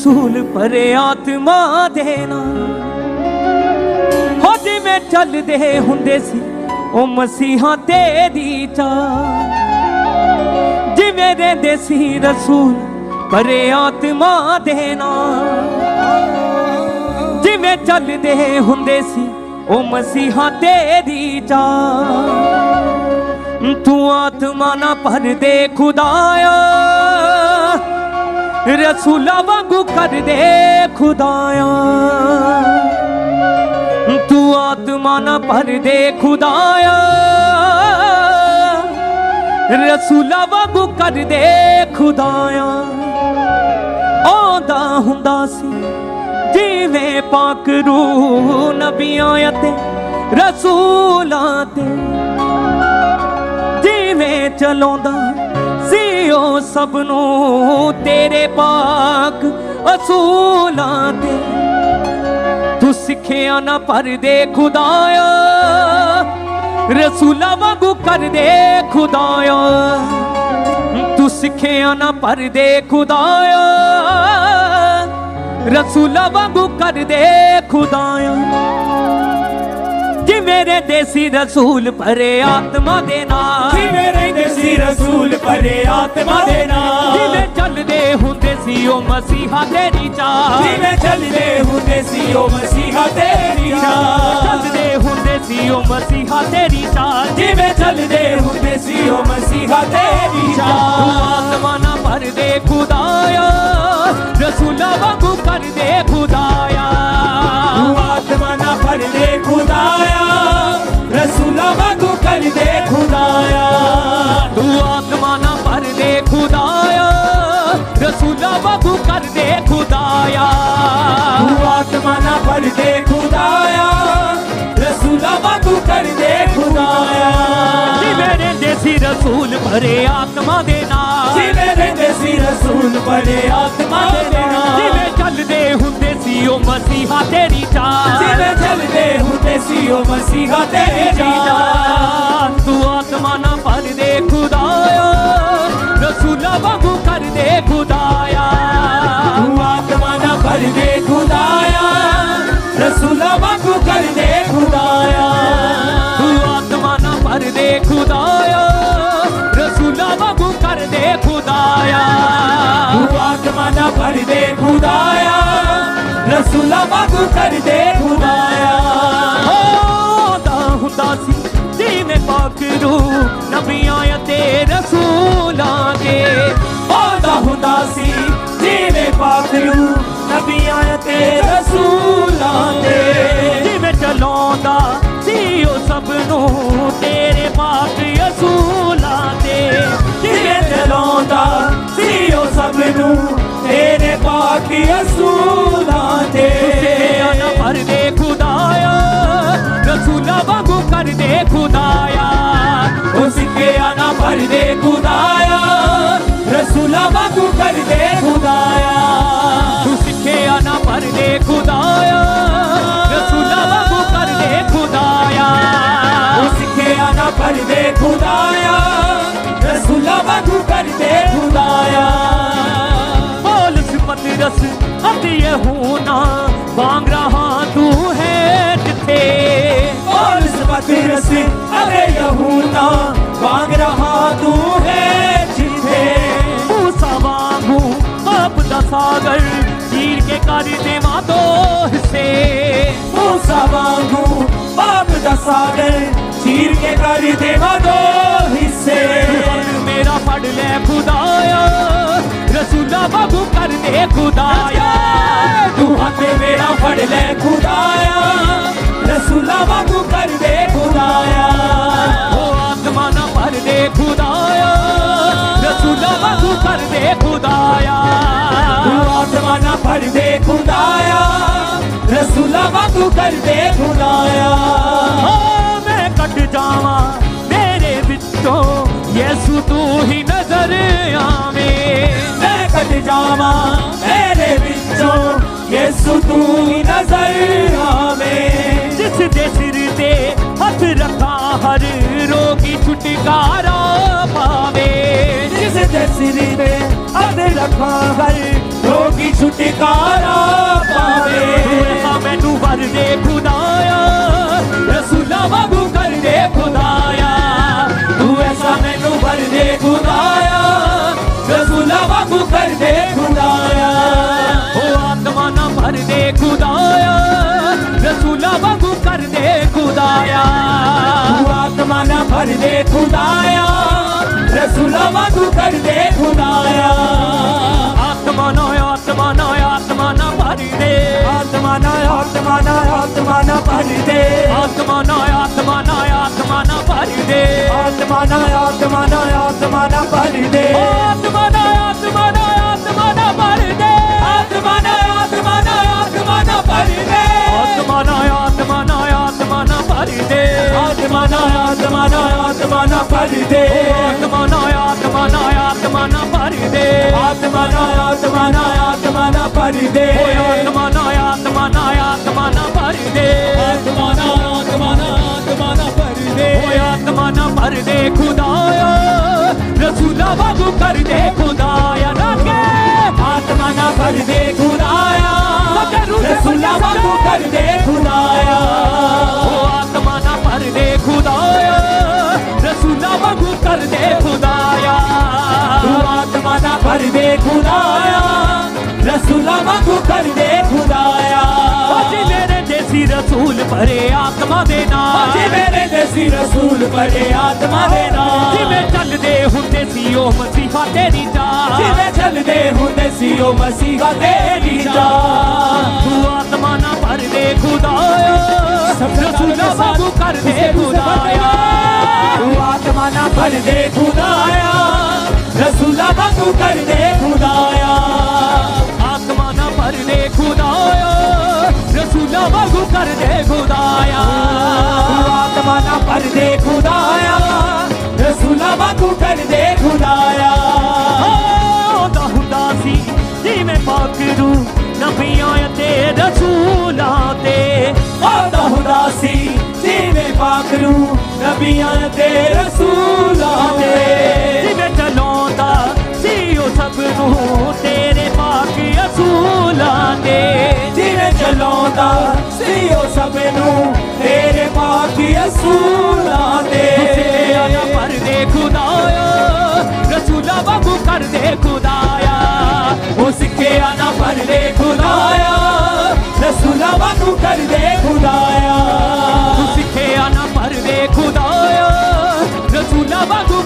ਰਸੂਲ ਪਰੇ ਆਤਮਾ ਦੇ ਨਾਲ। ਹੋ ਜਿਵੇਂ ਚੱਲਦੇ ਹੁੰਦੇ ਸੀ, ਉਹ ਮਸੀਹਾ ਤੇ ਦੀ ਚਾਲ। ਜਿਵੇਂ ਰਹਿੰਦੇ ਸੀ ਰਸੂਲ ਪਰੇ ਆਤਮਾ ਦੇ ਨਾਲ। ਜਿਵੇਂ ਚੱਲਦੇ ਹੁੰਦੇ ਸੀ, ਉਹ ਮਸੀਹਾ ਤੇ ਦੀ ਚਾਲ। ਤੂੰ ਆਤਮਾ ਨਾ ਭਰ ਦੇ ਖੁਦਾਇਆ। ਰਸੂਲਾ ਵਾਂਗੂ ਕਰਦੇ ਖੁਦਾਇਆ। ਤੂੰ ਆਤਮਾ ਨਾ ਭਰ ਦੇ ਖੁਦਾਇਆ। ਰਸੂਲਾ ਵਾਂਗੂ ਕਰਦੇ ਖੁਦਾਇਆ। ਆਉਂਦਾ ਹੁੰਦਾ ਸੀ, ਜਿਵੇਂ ਪਾਕ ਰੂਹ ਨਬੀਆਂ ਅਤੇ ਰਸੂਲਾਂ ਤੇ। ਜਿਵੇਂ ਚਲਾਉਂਦਾ ਸੀ ਸਭ ਨੂੰ ਤੇਰੇ ਪਾਕ ਅਸੂਲਾਂ ਤੇ। ਤੂੰ ਸਿੱਖਿਆ ਨਾ ਪਰ ਦੇ ਖੁਦਾਇਆ, ਰਸੂਲਾਂ ਵਾਂਗੂ ਕਰਦੇ ਖੁਦਾਇਆ। ਤੂੰ ਸਿੱਖਿਆ ਨਾ ਪਰ ਦੇ ਖੁਦਾਇਆ, ਰਸੂਲਾਂ ਵਾਂਗੂ ਕਰਦੇ ਖੁਦਾਇਆ। ਜਿਵੇਂ ਰਹਿੰਦੇ ਸੀ ਰਸੂਲ ਭਰੇ ਆਤਮਾ ਦੇ ਨਾਲ? ਜਿਵੇਂ ਰਹਿੰਦੇ ਸੀ ਰਸੂਲ ਪਰੇ ਆਤਮਾ ਦੇ ਨਾਲ? ਜਿਵੇਂ ਚੱਲਦੇ ਹੁੰਦੇ ਸੀ ਉਹ ਮਸੀਹਾ ਤੇਰੀ ਚਾਹ ਜਿਵੇਂ ਚੱਲਦੇ ਹੁੰਦੇ ਸੀ ਉਹ ਮਸੀਹਾ ਤੇਰੀ ਰਾਹ ਚੱਲਦੇ ਹੁੰਦੇ ਸੀ ਉਹ ਮਸੀਹਾ ਤੇਰੀ ਚਾਹ ਜਿਵੇਂ ਚੱਲਦੇ ਹੁੰਦੇ ਸੀ ਉਹ ਮਸੀਹਾ ਤੇਰੀ ਤੂੰ ਰਾਹ ਆਤਮਾ ਨਾ ਭਰ ਦੇ ਖੁਦਾਇਆ ਰਸੂਲਾਂ ਵਾਂਗੂ ਕਰ ਦੇ ਖੁਦਾਇਆ। ਸੀ ਰਸੂਲ ਭਰੇ ਆਤਮਾ ਦੇ ਨਾਲ। ਜਿਵੇਂ ਰਹਿੰਦੇ ਸੀ ਰਸੂਲ ਬੜੇ ਆਤਮਾ ਦੇ ਨਾਲ। ਜਿਵੇਂ ਚੱਲਦੇ ਹੁੰਦੇ ਸੀ ਉਹ ਮਸੀਹਾ ਤੇਰੀ ਚਾਹ ਜਿਵੇਂ ਚੱਲਦੇ ਹੁੰਦੇ ਸੀ ਉਹ ਮਸੀਹਾ ਤੇਰੀ ਰਾਹ ਤੂੰ ਆਤਮਾ ਨਾ ਭਰ ਦੇ ਖੁਦਾਇਆ ਰਸੂਲਾਂ ਵਾਂਗੂ ਕਰ ਦੇ ਖੁਦਾਇਆ ਤੂੰ ਆਤਮਾ ਨਾ ਭਰ ਦੇ ਨਬੀਆਂ ਪਤਰਸ ਅਰੇ ਯਹੂਨਾ ਵਾਂਗ ਰਹਾ ਤੂੰ ਹੈ ਜਿੱਥੇ। ਮੂਸਾ ਵਾਂਗੂ ਆਪ ਦਾ ਸਾਗਰ ਚੀਰ ਕੇ ਕਰ ਦੇਵਾਂ ਦੋ ਹਿੱਸੇ। ਮੂਸਾ ਵਾਂਗੂ ਬਾਪ ਦਾ ਸਾਗਰ ਚੀਰ ਕੇ ਕਰ ਦੇਵਾ ਦੋ ਹਿੱਸੇ। ਹੱਥ ਮੇਰਾ ਫੜ ਲੈ ਖੁਦਾਇਆ ਰਸੂਲਾ ਵਾਂਗੂ ਕਰ ਦੇ ਖੁਦਾਇਆ ਤੂੰ ਹੱਥ ਮੇਰਾ ਫੜ ਲੈ ਖੁਦਾਇਆ ਰਸੂਲਾ ਵਾਂਗੂ ਕਰ ਦੇ ਖੁਦਾਇਆ ਉਹ ਆਤਮਾ ਨਾ ਭਰ ਦੇ ਖੁਦਾਇਆ ਰਸੂਲਾ ਵਾਂਗੂ ਕਰ ਦੇ ਖੁਦਾਇਆ ਤੂੰ ਆਤਮਾ ਨਾ ਫੜ ਦੇ ਖੁਦਾਇਆ ਰਸੂਲਾ ਵਾਂਗੂ ਕਰ ਦੇ ਖੁਦਾਇਆ ਓ ਮੈਂ ਕੱਟ ਜਾਵਾਂ ਤੇਰੇ हट जावा मेरे विचों ये सुतू नज़र आवे। जिस दे सिर ते हाथ रखा हर रोगी छुटकारा पावे। जिस दे सिर ते हाथ रखा हर रोगी छुटकारा पावे। मैनू वर दे खुदाया रसूला बाबू कर दे खुदाया। तू ऐसा मेनू वर दे खुदाया। ਆਤਮਾ ਨਾ ਭਰ ਦੇ ਖੁਦਾਇਆ ਰਸੂਲਾਂ ਵਾਂਗੂ ਕਰ ਦੇ ਖੁਦਾਇਆ ਆਤਮਾ ਨਾ ਆਤਮਾ ਨਾ ਆਤਮਾ ਨਾ ਭਰ ਦੇ ਆਤਮਾ ਨਾ ਆਤਮਾ ਨਾ ਆਤਮਾ ਨਾ ਭਰ ਦੇ ਆਤਮਾ ਨਾ ਆਤਮਾ ਨਾ ਆਤਮਾ ਨਾ ਭਰ ਦੇ ਆਤਮਾ ਨਾ ਆਤਮਾ ਨਾ ਆਤਮਾ ਨਾ ਭਰ ਦੇ ਆਤਮਾ ਭਰ ਦੇ ਆਤਮਾ ਨਾ ਆਤਮਾ ਨਾ ਆਤਮਾ ਨਾ ਭਰ ਦੇ ਆਤਮਾ ਨਾ ਆਤਮਾ ਨਾ ਆਤਮਾ ਨਾ ਭਰ ਦੇ ਆਤਮਾ ਨਾ ਆਤਮਾ ਨਾ ਆਤਮਾ ਨਾ ਭਰ ਦੇ ਆਤਮਾ ਨਾ ਆਤਮਾ ਨਾ ਆਤਮਾ ਨਾ ਭਰ ਦੇ ਆਤਮਾ ਨਾ ਭਰ ਦੇ ਖੁਦਾਇਆ। ਰਸੂਲਾਂ ਵਾਂਗੂ ਕਰ ਦੇ ਖੁਦਾਇਆ ਰਾਕੇ ਆਤਮਾ ਨਾ ਭਰ ਦੇ ਖੁਦਾਇਆ ਰਸੂਲਾਂ ਵਾਂਗੂ ਕਰ ਦੇ ਵਾਂਗੂ ਕਰ ਦੇ ਖੁਦਾਇਆ। ਤੂੰ ਆਤਮਾ ਨਾ ਭਰ ਦੇ ਖੁਦਾਇਆ। ਰਸੂਲਾ ਵਾਂਗੂ ਕਰ ਦੇ ਖੁਦਾਇਆ ਓਜੀ ਦੇਸੀ ਰਸੂਲ ਭਰੇ ਆਤਮਾ ਦੇ ਨਾਲ। ਜੀ ਮੇਰੇ ਦੇਸੀ ਰਸੂਲ ਬੜੇ ਆਤਮਾ ਦੇ ਨਾਮ ਜਿਵੇਂ ਚੱਲਦੇ ਹੁੰਦੇ ਸੀ ਉਹ ਮਸੀਹਾ ਤੇਰੀ ਜਾਨ ਜਿਵੇਂ ਚੱਲਦੇ ਹੁੰਦੇ ਸੀ ਉਹ ਮਸੀਹਾ ਤੇਰੀ ਜਾਨ ਤੂੰ ਆਤਮਾ ਨਾ ਭਰ ਦੇ ਖੁਦਾਇਆ ਰਸੂਲਾਂ ਵਾਂਗੂ ਕਰ ਦੇ ਖੁਦਾਇਆ ਤੂੰ ਆਤਮਾ ਨਾ ਭਰ ਦੇ ਖੁਦਾਇਆ ਰਸੂਲਾਂ ਵਾਂਗੂ ਕਰ ਦੇ ਖੁਦਾਇਆ ਆਤਮਾ ਨਾ ਭਰ ਦੇ ਖੁਦਾਇਆ ਵਾਂਗੂ ਕਰ ਦੇ ਖੁਦਾਇਆ। ਤੂੰ ਆਤਮਾ ਨਾ ਭਰ ਦੇ ਖੁਦਾਇਆ। ਰਸੂਲਾ ਵਾਂਗੂ ਕਰ ਦੇ ਖੁਦਾਇਆ ਆਉਂਦਾ ਹੁੰਦਾ ਸੀ, ਜਿਵੇਂ ਪਾਕਰੂ ਨਬੀਆਂ ਤੇ ਰਸੂਲਾਂ ਤੇ। ਆਉਂਦਾ ਹੁੰਦਾ ਸੀ, ਜਿਵੇਂ ਪਾਕਰੂ ਨਬੀਆਂ ਤੇ ਰਸੂਲਾਂ ਦੇ ਜਿਵੇਂ ਚਲਾਉਂਦਾ ਸੀ ਉਹ ਸਭ ਨੂੰ ਸੀ ਉਹ ਸਭ ਨੂੰ ਤੇਰੇ ਪਾਕ ਅਸੂਲਾਂ ਦੇ ਆਇਆ ਪਰ ਦੇ ਖੁਦਾਇਆ ਰਸੂਲਾਂ ਵਾਂਗੂ ਕਰ ਦੇ ਖੁਦਾਇਆ। ਉਹ ਸਿੱਖਿਆ ਨਾ ਪਰ ਦੇ ਖੁਦਾਇਆ ਰਸੂਲਾਂ ਵਾਂਗੂ ਕਰ ਦੇ ਖੁਦਾਇਆ। ਤੂੰ ਸਿੱਖਿਆ ਨਾ ਪਰ ਦੇ ਖੁਦਾਇਆ ਰਸੂਲਾਂ ਵਾਂਗੂ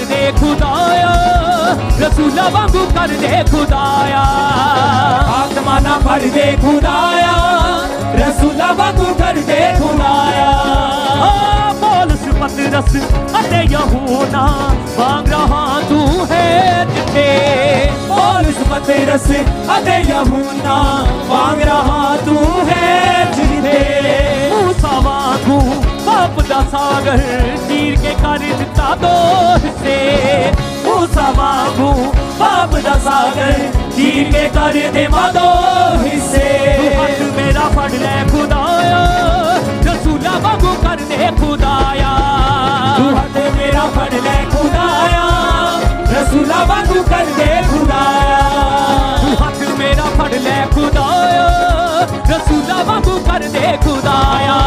ਕਰ ਦੇ ਖੁਦਾਇਆ ਰਸੂਲਾ ਵਾਂਗੂ ਕਰ ਦੇ ਖੁਦਾਇਆ ਆਤਮਾ ਨਾ ਭਰ ਦੇ ਖੁਦਾਇਆ ਰਸੂਲਾ ਵਾਂਗੂ ਕਰ ਦੇ ਖੁਦਾਇਆ पौलुस पतरस अते यहूना मांग रहा तू है जिते पौलुस पतरस अते यहूना मांग रहा तू है जिते मूसा वांगू पाप दा सागर चीर के कर ਕਰ ਦਿੱਤਾ ਦੋ ਹਿੱਸੇ। ਮੂਸਾ ਵਾਂਗੂ ਪਾਪ ਦਾ ਸਾਗਰ ਚੀਰ ਕੇ ਕਰ ਦੇ ਮਾਦੋ ਹਿੱਸੇ। ਹੱਥ ਮੇਰਾ ਫੜ ਲੈ ਖੁਦਾਇਆ। ਰਸੂਲਾ ਵਾਂਗੂ ਕਰ ਦੇ ਖੁਦਾਇਆ। ਤੂੰ ਹੱਥ ਮੇਰਾ ਫੜ ਲੈ ਖੁਦਾਇਆ। ਰਸੂਲਾ ਵਾਂਗੂ ਕਰ ਦੇ ਖੁਦਾਇਆ। ਤੂੰ ਹੱਥ ਮੇਰਾ ਫੜ ਲੈ ਖੁਦਾਇਆ रसूला बाबू कर दे खुदाया।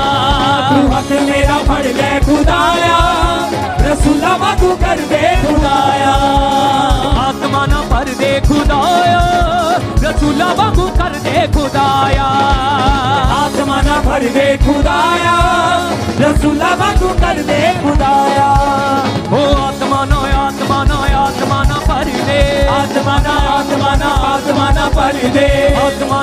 तू हक मेरा फड़ ले खुदाया। रसूला बाबू कर दे खुदाया। आत्मा ना भर दे खुदाया। रसूला बाबू कर दे खुदाया। आत्मा ना भर दे खुदाया। रसूला बाबू कर दे खुदाया। ओ आत्मा ना आत्मा ना आत्मा ना भर दे। आत्मा ना आत्मा ना आत्मा ना भर दे। आत्मा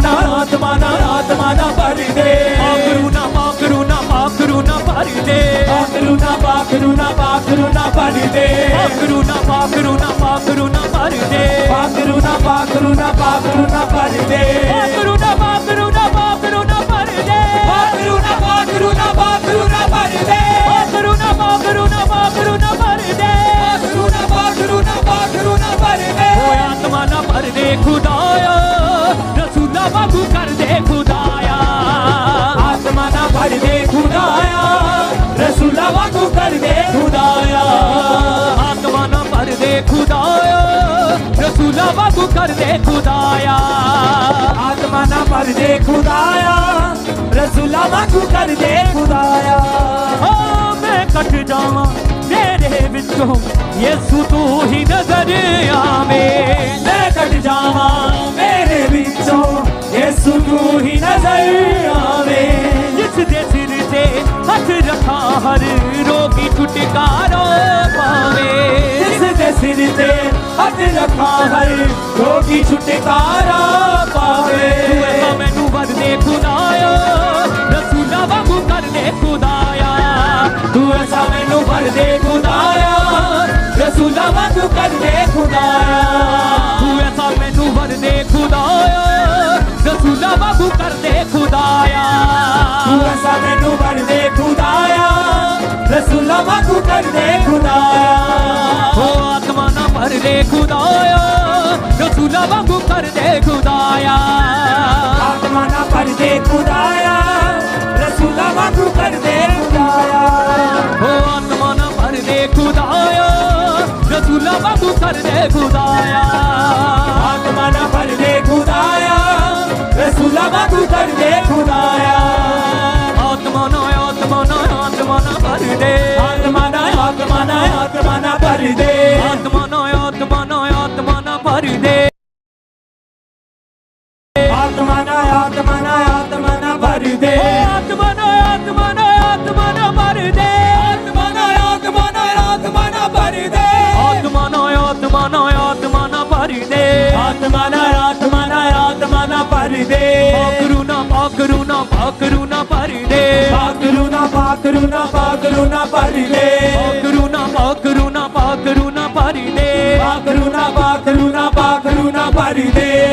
ਨਾ ਆਤਮਾ ਨਾ ਆਤਮਾ ਨਾ ਭਰ ਦੇ ਆ ਕਰੁਣਾ ਪਾ ਕਰੁਣਾ ਪਾ ਕਰੁਣਾ ਭਰ ਦੇ ਆ ਕਰੁਣਾ ਪਾ ਕਰੁਣਾ ਪਾ ਕਰੁਣਾ ਭਰ ਦੇ ਆ ਕਰੁਣਾ ਪਾ ਕਰੁਣਾ ਪਾ ਕਰੁਣਾ ਭਰ ਦੇ ਪਾ ਕਰੁਣਾ ਪਾ ਕਰੁਣਾ ਪਾ ਕਰੁਣਾ ਭਰ ਦੇ ਆ ਕਰੁਣਾ ਪਾ ਕਰੁਣਾ ਪਾ ਕਰੁਣਾ ਭਰ ਦੇ ਪਾ ਕਰੁਣਾ ਪਾ ਕਰੁਣਾ ਪਾ ਕਰੁਣਾ ਭਰ ਦੇ ਆ ਕਰੁਣਾ ਪਾ ਕਰੁਣਾ ਪਾ ਕਰੁਣਾ ਭਰ ਦੇ ਆ ਕਰੁਣਾ ਪਾ ਕਰੁਣਾ ਪਾ ਕਰੁਣਾ ਭਰ ਦੇ ਹੋਇਆ ਆਤਮਾ ਨਾ ਭਰ ਦੇ कर दे खुदाया। आत्मा ना भर दे खुदाया, रसूला वांगू कर दे खुदाया। ओ, मैं कट जावा तेरे विचों यीशु तू ही नज़र आवे। मैं कट जावा मेरे विचों यीशु तू ही नज़र आवे। जिस दे सिर ते हाथ रखा, हर रोगी छुटकारा पावे। ਸਿਰ ਤੇ ਹੱਥ ਰੱਖਾ ਹਰ ਰੋਗੀ ਛੁਟਕਾਰਾ ਪਾਵੇ। ਤੂੰ ਮੈਨੂੰ ਵਰ ਦੇ ਖੁਦਾਇਆ ਰਸੂਲਾ ਵਾਂਗੂ ਕਰ ਦੇ ਖੁਦਾਇਆ। ਤੂੰ ਐਸਾ ਮੈਨੂੰ ਭਰ ਦੇ ਖੁਦਾਇਆ ਰਸੂਲਾ ਵਾਂਗੂ ਕਰ ਦੇ ਖੁਦਾਇਆ। ਤੂੰ ਐਸਾ ਮੈਨੂੰ ਵਰ ਦੇ ਖੁਦਾਇਆ ਰਸੂਲਾ ਵਾਂਗੂ ਕਰ ਦੇ ਖੁਦਾਇਆ। ਤੂੰ ਐਸਾ ਮੈਨੂੰ ਰਸੂਲਾ ਵਾਂਗੂ ਕਰ ਦੇ ਖੁਦਾਇਆ। ਆਤਮਾ ਨਾ ਭਰ ਦੇ ਖੁਦਾਇਆ ਰਸੂਲਾ ਵਾਂਗੂ ਕਰ ਦੇ ਖੁਦਾਇਆ। ਓ ਆਤਮਾ ਨਾ ਭਰ ਦੇ ਖੁਦਾਇਆ ਰਸੂਲਾ ਵਾਂਗੂ ਕਰ ਦੇ ਖੁਦਾਇਆ। ਆਤਮਾ ਨਾ ਭਰ ਦੇ ਖੁਦਾਇਆ ਰਸੂਲਾ ਵਾਂਗੂ ਕਰ ਦੇ ਖੁਦਾਇਆ। ਆਤਮਾ ਨਾ ਆਤਮਾ ਨਾ ਆਤਮਾ ਨਾ ਭਰ ਦੇ। ਆਤਮਾ ਨਾ ਆਤਮਾ ਨਾ ਆਤਮਾ ਨਾ ਭਰ ਦੇ। ਨਾ ਭਰ ਦੇ ਪਾਕਰੂ ਨਾ ਪਾਕਰੂ ਨਾ ਪਾਕਰੂ ਨਾ ਭਰ ਦੇ ਪਾਕਰੂ ਨਾ ਪਾਕਰੂ ਨਾ ਪਾਕਰੂ ਨਾ ਭਰ ਦੇ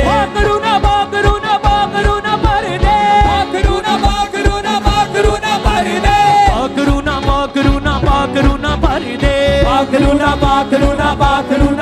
ਪਾਕਰੂ ਨਾ ਪਾਕਰੂ ਨਾ ਪਾਕਰੂ ਨਾ ਭਰ ਦੇ ਪਾਕਰੂ ਨਾ ਪਾਕਰੂ ਨਾ ਪਾਕਰੂ ਨਾ ਭਰ ਦੇ ਪਾਕਰੂ ਨਾ ਪਾਕਰੂ ਨਾ ਪਾਕਰੂ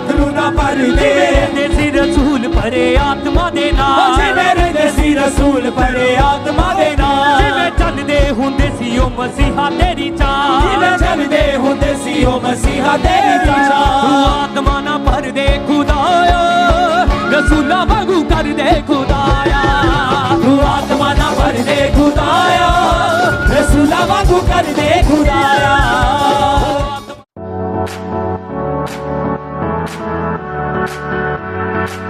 ਪਾਕਰੂ ਨਾ ਪਾਕਰੂ ਨਾ ਭਰ ਦੇ। ਦੇਸੀ ਰਸੂਲ ਭਰੇ ਆਤਮਾ ਦੇ ਨਾਲ। ਜਿਵੇਂ ਰਦਸੀ ਰਸੂਲ ਪੜੇ ਆਤਮਾ ਦੇ ਨਾਲ। ਜਿਵੇਂ ਚੱਲਦੇ ਹੁੰਦੇ ਸੀ ਉਹ ਮਸੀਹਾ ਤੇਰੀ ਚਾਹ ਜਿਵੇਂ ਚੱਲਦੇ ਹੁੰਦੇ ਸੀ ਉਹ ਮਸੀਹਾ ਤੇਰੀ ਚਾਹ ਆਤਮਾ ਨਾ ਭਰ ਦੇ ਖੁਦਾਇਆ। ਰਸੂਲਾ ਵਾਂਗੂ ਕਰ ਦੇ ਖੁਦਾਇਆ। ਤੂੰ ਆਤਮਾ ਨਾ ਭਰ ਦੇ ਖੁਦਾਇਆ। ਰਸੂਲਾ ਵਾਂਗੂ ਕਰ ਦੇ ਖੁਦਾ Música